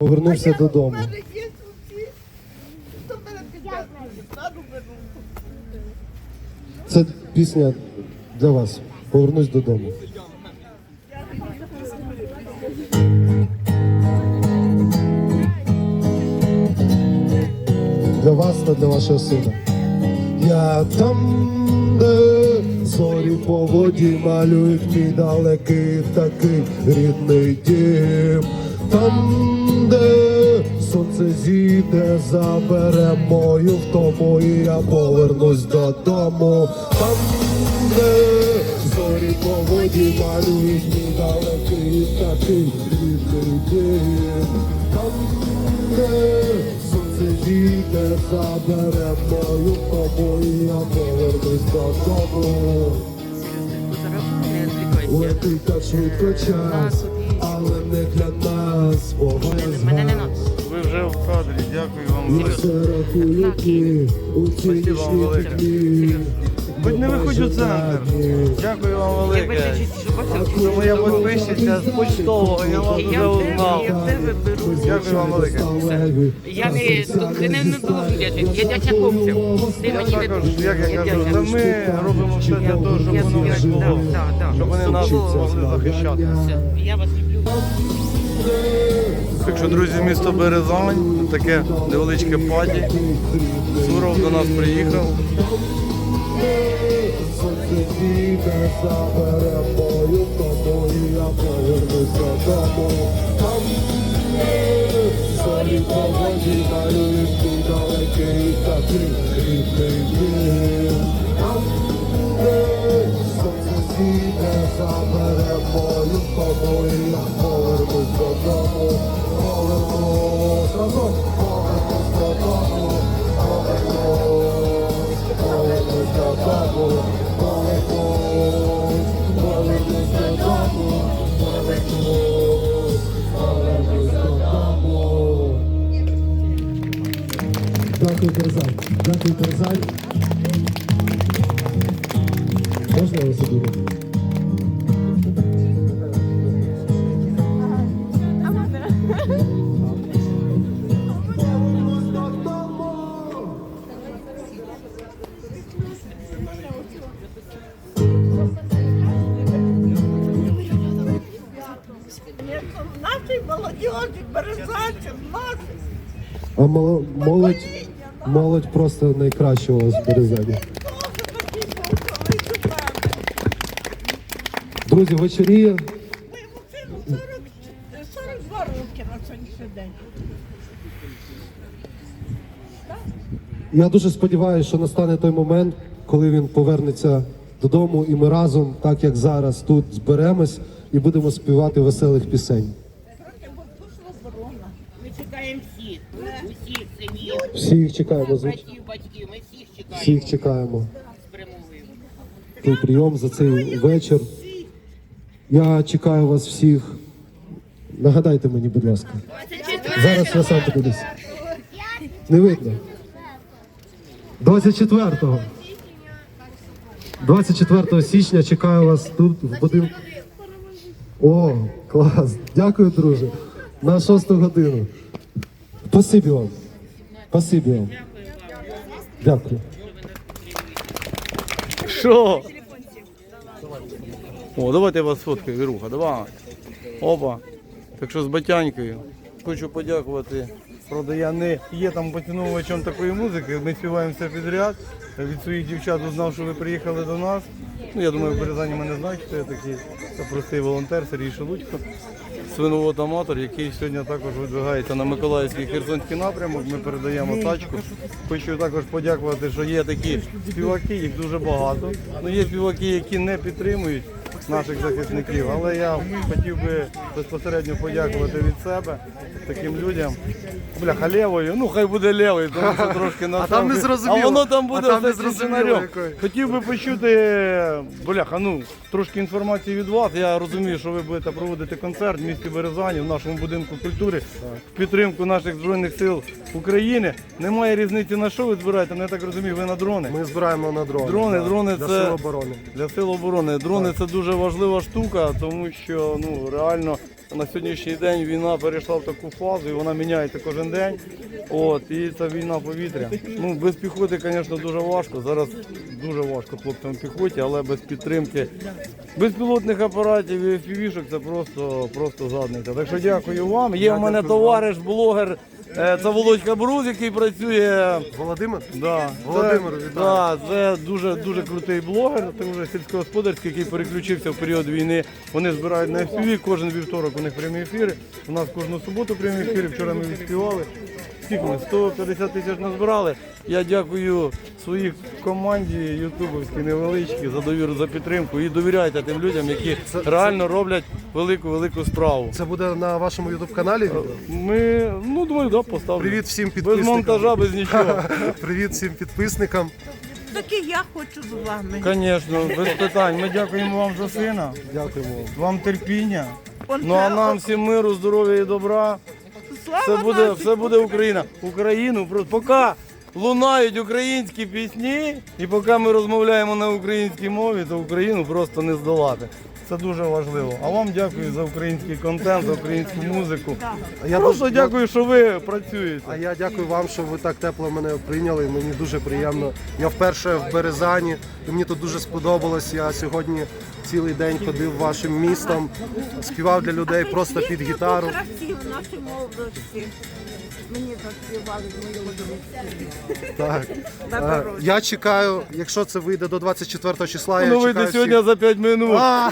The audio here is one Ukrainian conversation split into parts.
Повернувся додому. Це пісня для вас. Повернусь додому. Для вас та для вашого сина. Я там, де зорі по воді малюють мій далекий такий рідний дім. Там, сонце зійде, забере мою втому, і я повернусь додому. Там, де зорі по воді малюють мій далекий такий рідний дім. Там, де сонце зійде, забере мою втому, і я повернусь додому. Летить так швидко час, але не для нас, бо надо. Ви вже в кадрі, дякую вам. Цій Спасибо вам велике. Хоч не виходь у центр. Дякую вам велике. Це моя підписчиця з почтового, я вас вже узнав. Дякую вам велике. Я не, ти не, должен я дядя хлопців. Ти мені не Також, як я кажу, це ми робимо все для того, щоб воно не було. Щоб вони нас могли захищати. Я вас люблю. Так що, друзі, місто Березань, таке невеличке паді. Суров до нас приїхав. Сонце Дякую, Терзань. Дякую, Терзань. А молодь, молодь просто найкраща у вас в Березані. Друзі, вечоріє. Моєму сину 40, 42 роки на сьогоднішній день. Я дуже сподіваюся, що настане той момент, коли він повернеться додому, і ми разом, так як зараз, тут зберемось і будемо співати веселих пісень. Трохи пішла оборона. Ми чекаємо всіх, усіх синів, Всі їх чекаємо, братів, батьків, ми всіх чекаємо Всіх чекаємо. Цей прийом за цей вечір. Я чекаю вас всіх. Нагадайте мені, будь ласка. Зараз я сам подивлюсь. Не видно. 24-го. 24 січня чекаю вас тут в будинку. О, клас. Дякую, друже. На 6 годину. Спасибі вам. Спасибі вам. Дякую. Що? О, давайте я вас сфоткаю, Віруха, давай. Опа. Так що з батянькою. Хочу подякувати. Правда, я не є там поціновувачем такої музики. Ми співаємо все підряд. Від своїх дівчат узнав, що ви приїхали до нас. Ну, я думаю, в Березані мене знають, хто я такий. Це простий волонтер Сергій Шелудько, свиновод-аматор, який сьогодні також видвигається на Миколаївський Херсонський напрямок. Ми передаємо тачку. Хочу також подякувати, що є такі співаки, їх дуже багато. Ну, є співаки, які не підтримують наших захисників, але я хотів би безпосередньо подякувати від себе таким людям. Бляха, левою, ну хай буде левою, тому що трошки на там не зрозуміло. А воно там буде А там не зрозуміло. Хотів би почути, бляха, ну трошки інформації від вас. Я розумію, що ви будете проводити концерт в місті Березані, в нашому будинку культури, в підтримку наших збройних сил України. Немає різниці на що ви збираєте, але я так розумію, ви на дрони. Ми збираємо на дрони. Дрони, да, дрони для це сил оборони. Для сил оборони. Дрони це дуже важлива штука, тому що ну реально на сьогоднішній день війна перейшла в таку фазу, і вона міняється кожен день. От, і це війна повітря. Ну, без піхоти, звісно, дуже важко. Зараз дуже важко хлопцям в піхоті, але без підтримки безпілотних апаратів і FPV-шок це просто, просто задниця. Так що дякую вам. Є в мене товариш, блогер. Е, Це Володька Бруз, який працює Володимир? Да, Володимир, вітаю. да, це дуже дуже крутий блогер. Вже сільськогосподарський, який переключився в період війни. Вони збирають на FPV, кожен вівторок у них прямі ефіри. У нас кожну суботу прямі ефіри. Вчора ми відспівали. Скільки ми? 150 тисяч назбирали. Я дякую своїй команді ютубовській невеличкій за довіру, за підтримку і довіряйте тим людям, які реально роблять велику велику справу. Це буде на вашому ютуб каналі? Ми ну думаю, да, поставлю. Привіт всім без підписникам. монтажа, без нічого. Привіт всім підписникам. Так і я хочу з вами. Звісно, без питань. Ми дякуємо вам за сина, Дякуємо. вам терпіння. Он Ну а нам всім миру, здоров'я і добра. Слава Все буде, все буде Україна. Україну просто поки лунають українські пісні, і поки ми розмовляємо на українській мові, то Україну просто не здолати. Це дуже важливо. А вам дякую за український контент, за українську музику. А я Просто дякую, що ви працюєте. А я дякую вам, що ви так тепло мене прийняли. Мені дуже приємно. Я вперше в Березані, і мені тут дуже сподобалось. Я сьогодні цілий день ходив вашим містом, співав для людей просто під гітару. В нашій молодості. Мені заспівали в моєму домі. Так. Е. Я чекаю, якщо це вийде до 24 числа, я Ну чекаю вийде всіх. сьогодні за 5 минут. А,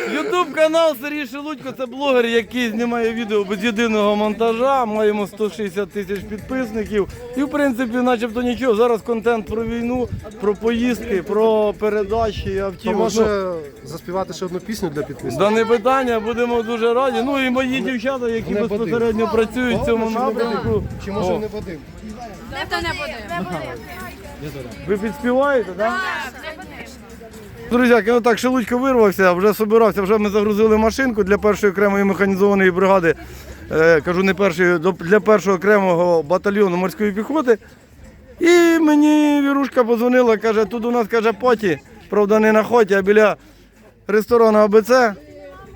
Ютуб канал Сергій Шелудько це блогер, який знімає відео без єдиного монтажа. Маємо 160 тисяч підписників. І в принципі, начебто нічого. Зараз контент про війну, про поїздки, про передачі То автівок. Ну, може заспівати ще одну пісню для підписників? Дане питання, будемо дуже раді. Ну і мої дівчата, які безпосередньо працюють в цьому напрямку. Чи може О, не Вадим? Ви підспіваєте, так? Друзяки, ну так, Шелудько вирвався, вже собирався, вже ми загрузили машинку для першої окремої механізованої бригади, е, кажу не першої, для першого окремого батальйону морської піхоти. І мені Вірушка подзвонила, каже, тут у нас каже поті, правда не на хоті, а біля ресторану АБЦ.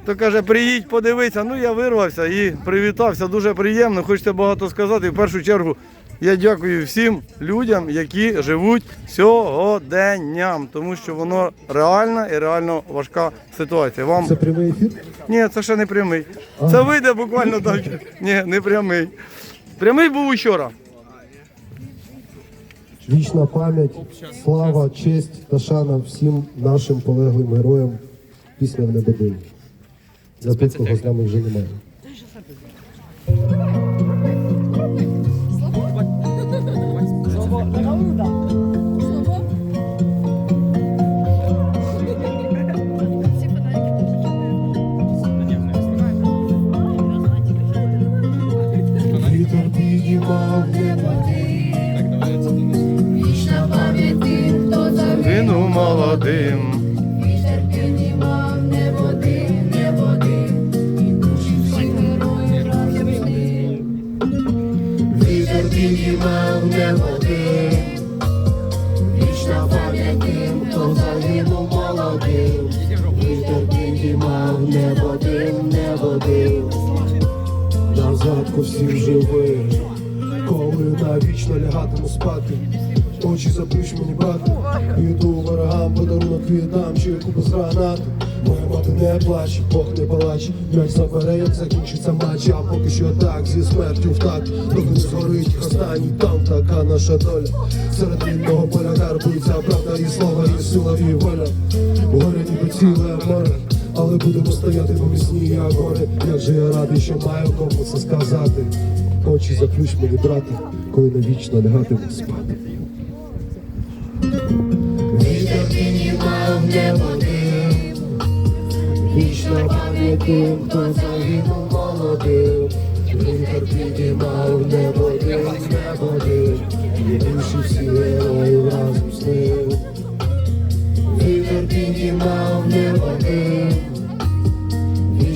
То каже, приїдь, подивися. Ну я вирвався і привітався. Дуже приємно. Хочеться багато сказати. В першу чергу я дякую всім людям, які живуть сьогоденням, тому що воно реальна і реально важка ситуація. Вам Це прямий ефір? ні, це ще не прямий. Це вийде буквально так. Ні, не прямий. Прямий був учора. Вічна пам'ять, слава, честь та шана всім нашим полеглим героям. Пісня в небодим. За тих, кого з нами вже немає. Всіх живих, коли навічно лягатиму спати. Очі заплющ мені брати, іду ворогам, подарунок віддам, чи купу з гранати. Моя мати не плаче, Бог не палач, м'яч забере, як закінчиться матч, а поки що так, зі смертю в так, доки згорить останній там така наша доля. Серед рідного поля гарбується правда і слава, і сила, і воля. Горе ніби ціле море, але будемо стояти по місні, як горе. Як же я радий, що маю кому це сказати. Очі заплющ мені, брати, коли навічно лягатиму спати. Вітер піднімав небо дим, Вічна пам'ять тим, хто загинув молодим. Вітер піднімав небо дим, небо дим, і душі всі героїв разом з ним. Вітер піднімав небо дим,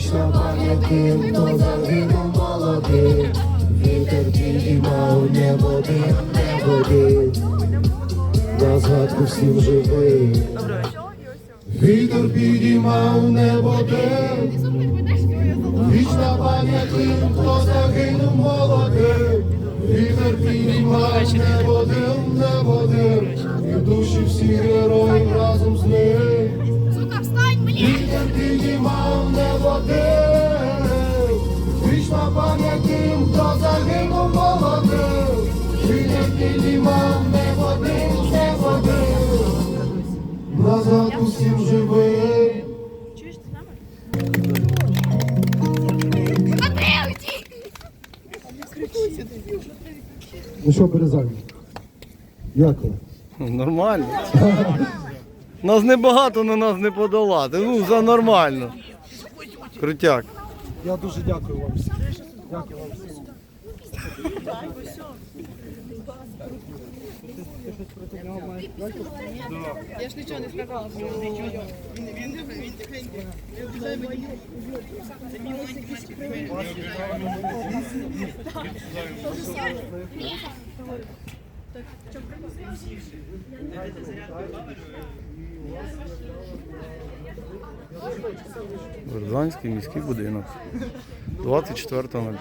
Вічна пам'ять тим, хто загинув молодим. Вітер піднімав небо дим, небо дим, на згадку всім живим. Вітер підіймав небо дим, Вічна пам'ять тим, хто загинув молодим, вітер підіймав небо дим, небо дим, і душі всіх героїв разом з ним. Вітер підіймав небо вічна пам'ять тим, хто загинув молодим, вітер підіймав небо дим, небо дим, назад усім живим. Ну що, Березань? Як ви? Нормально. Нас небагато, але нас не подолати. Ну, за нормально. Крутяк. Я дуже дякую вам всім. Дякую вам всім. Березанський міський будинок. 24.01.